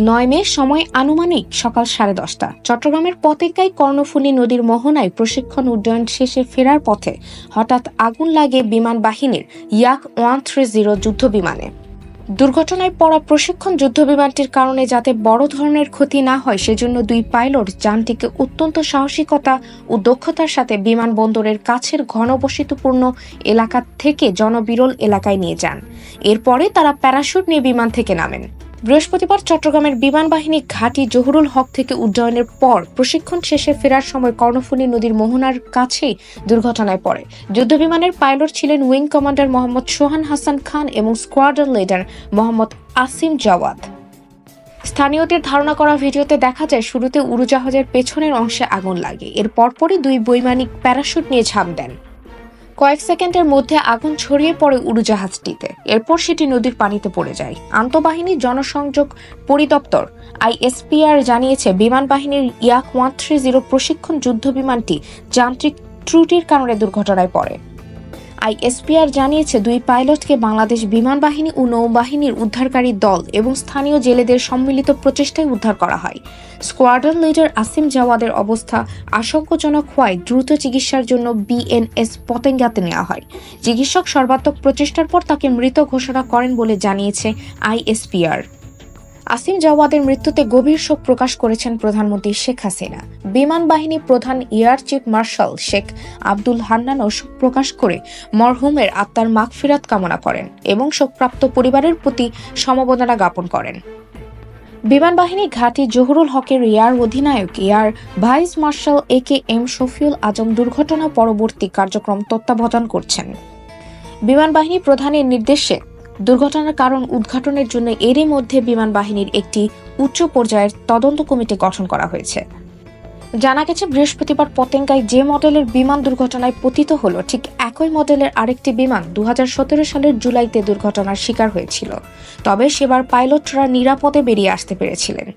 নয় মে সময় আনুমানিক সকাল সাড়ে দশটা। চট্টগ্রামের পতেকাই কর্ণফুলী নদীর মোহনায় প্রশিক্ষণ উড্ডয়ন শেষে ফেরার পথে হঠাৎ আগুন লাগে বিমান বাহিনীর ইয়াক ওয়ান থ্রি জিরো যুদ্ধ বিমানে। দুর্ঘটনায় পড়া প্রশিক্ষণ যুদ্ধ বিমানটির কারণে যাতে বড় ধরনের ক্ষতি না হয়, সেজন্য দুই পাইলট যানটিকে অত্যন্ত সাহসিকতা ও দক্ষতার সাথে বিমানবন্দরের কাছের ঘনবসতিপূর্ণ এলাকা থেকে জনবিরল এলাকায় নিয়ে যান। এরপরে তারা প্যারাশুট নিয়ে বিমান থেকে নামেন। বৃহস্পতিবার চট্টগ্রামের বিমান বাহিনী ঘাঁটি জহুরুল হক থেকে উড্ডয়নের পর প্রশিক্ষণ শেষে ফেরার সময় কর্ণফুলী নদীর মোহনার কাছেই দুর্ঘটনায় পড়ে। যুদ্ধবিমানের পাইলট ছিলেন উইং কমান্ডার মোহাম্মদ সোহান হাসান খান এবং স্কোয়াড্রন লিডার মোহাম্মদ আসিম জাওয়াদ। স্থানীয়দের ধারণা করা ভিডিওতে দেখা যায়, শুরুতে উড়োজাহাজের পেছনের অংশে আগুন লাগে। এর পরপরই দুই বৈমানিক প্যারাশুট নিয়ে ঝাঁপ দেন। কয়েক সেকেন্ডের মধ্যে আগুন ছড়িয়ে পড়ে উড়োজাহাজটিতে। এরপর সেটি নদীর পানিতে পড়ে যায়। আন্তঃবাহিনী জনসংযোগ পরিদপ্তর আইএসপিআর জানিয়েছে, বিমান বাহিনীর ইয়াক ওয়ান থ্রি জিরো প্রশিক্ষণ যুদ্ধ বিমানটি যান্ত্রিক ত্রুটির কারণে দুর্ঘটনায় পড়ে। আইএসপিআর জানিয়েছে, দুই পাইলটকে বাংলাদেশ বিমান বাহিনী ও নৌবাহিনীর উদ্ধারকারী দল এবং স্থানীয় জেলেদের সম্মিলিত প্রচেষ্টায় উদ্ধার করা হয়। স্কোয়াড্রন লিডার আসিম জাওয়াদের অবস্থা আশঙ্কাজনক হওয়ায় দ্রুত চিকিৎসার জন্য বিএনএস পতেঙ্গাতে নেওয়া হয়। চিকিৎসক সর্বাত্মক প্রচেষ্টার পর তাকে মৃত ঘোষণা করেন বলে জানিয়েছে আইএসপিআর। আসিম জাওয়াদের মৃত্যুতে গভীর শোক প্রকাশ করেছেন প্রধানমন্ত্রী শেখ হাসিনা। বিমান বাহিনী প্রধান air chief marshal Sheikh Abdul হান্নানও শোক প্রকাশ করে মরহুমের আত্মার মাগফিরাত কামনা করেন এবং শোকপ্রাপ্ত পরিবারের প্রতি সমবেদনা জ্ঞাপন করেন। বিমান বাহিনী ঘাঁটি জহুরুল হকের এয়ার অধিনায়ক, air vice marshal A K M Shafiul Azam দুর্ঘটনা পরবর্তী কার্যক্রম তত্ত্বাবধান করছেন। বিমান বাহিনী প্রধানের নির্দেশে দুর্ঘটনার কারণ উদ্ঘাটনের জন্য এরই মধ্যে বিমান বাহিনীর একটি উচ্চ পর্যায়ের তদন্ত কমিটি গঠন করা হয়েছে। জানা গেছে, বৃহস্পতিবার পতেঙ্গায় যে মডেলের বিমান দুর্ঘটনায় পতিত হলো, ঠিক একই মডেলের আরেকটি বিমান দুহাজার সতেরো সালের জুলাইতে দুর্ঘটনার শিকার হয়েছিল। তবে সেবার পাইলটরা নিরাপদে বেরিয়ে আসতে পেরেছিলেন।